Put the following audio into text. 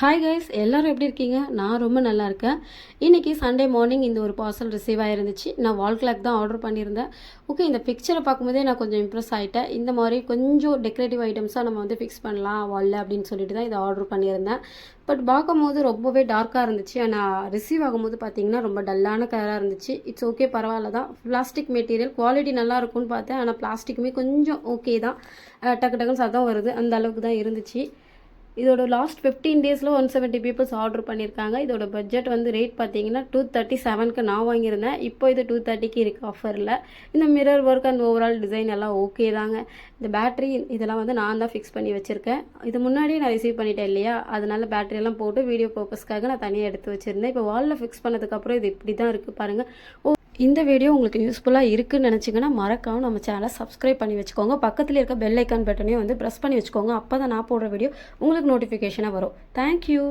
Hi guys எல்லோரும் எப்படி இருக்கீங்க? நான் ரொம்ப நல்லா இருக்கேன். இன்றைக்கி சண்டே மார்னிங் இந்த ஒரு பார்சல் ரிசீவ் ஆகிருந்துச்சு நான் வால் கிளாக் தான் ஆர்டர் பண்ணியிருந்தேன். ஓகே இந்த பிக்சரை பார்க்கும்போதே நான் கொஞ்சம் இம்ப்ரெஸ் ஆகிட்டேன் இந்த மாதிரி கொஞ்சம் டெக்கரேட்டிவ் ஐட்டம்ஸாக நம்ம வந்து ஃபிக்ஸ் பண்ணலாம் வாலில் அப்படின்னு சொல்லிட்டு தான் இதை ஆர்டர் பண்ணியிருந்தேன். பட் பார்க்கும்போது ரொம்பவே டார்க்காக இருந்துச்சு. ஆனால் ரிசீவ் ஆகும்போது பார்த்தீங்கன்னா ரொம்ப டல்லான கலராக இருந்துச்சு. இட்ஸ் ஓகே பரவாயில்ல தான். பிளாஸ்டிக் மெட்டீரியல் குவாலிட்டி நல்லா இருக்கும்னு பார்த்தேன். ஆனால் பிளாஸ்டிக்குமே கொஞ்சம் ஓகே தான். டக்கு டக்குன்னு சத்தம் வருது. அந்த அளவுக்கு தான் இருந்துச்சு. இதோட லாஸ்ட் ஃபிஃப்டீன் டேஸில் ஒன் செவன்ட்டி பீப்புள்ஸ் ஆர்டர் பண்ணியிருக்காங்க. இதோட பட்ஜெட் வந்து ரேட் பார்த்தீங்கன்னா டூ தேர்ட்டி செவனுக்கு நான் வாங்கியிருந்தேன். இப்போ இது டூ தேர்ட்டிக்கு இருக்குது ஆஃபரில் இந்த mirror work and overall design எல்லாம் ஓகே தாங்க. இந்த பேட்ரி இதெல்லாம் வந்து நான் தான் ஃபிக்ஸ் பண்ணி வச்சுருக்கேன். இது முன்னாடியே நான் ரிசீவ் பண்ணிட்டேன் இல்லையா? அதனால பேட்டரியெல்லாம் போட்டு வீடியோ பர்பஸ்க்காக நான் தனியாக எடுத்து வச்சுருந்தேன். இப்போ வாலில் ஃபிக்ஸ் பண்ணதுக்கப்புறம் இது இப்படி தான் இருக்குது பாருங்கள் ஓ இந்த வீடியோ உங்களுக்கு யூஸ்ஃபுல்லாக இருக்குன்னு நினச்சிங்கன்னா மறக்காமல் நம்ம சேனலை சப்ஸ்கிரைப் பண்ணி வச்சுக்கோங்க. பக்கத்தில் இருக்க பெல் ஐக்கான் பட்டனையும் வந்து ப்ரெஸ் பண்ணி வச்சுக்கோங்க. அப்போ தான் நான் போடுற வீடியோ உங்களுக்கு நோட்டிஃபிகேஷனாக வரும். தேங்க்யூ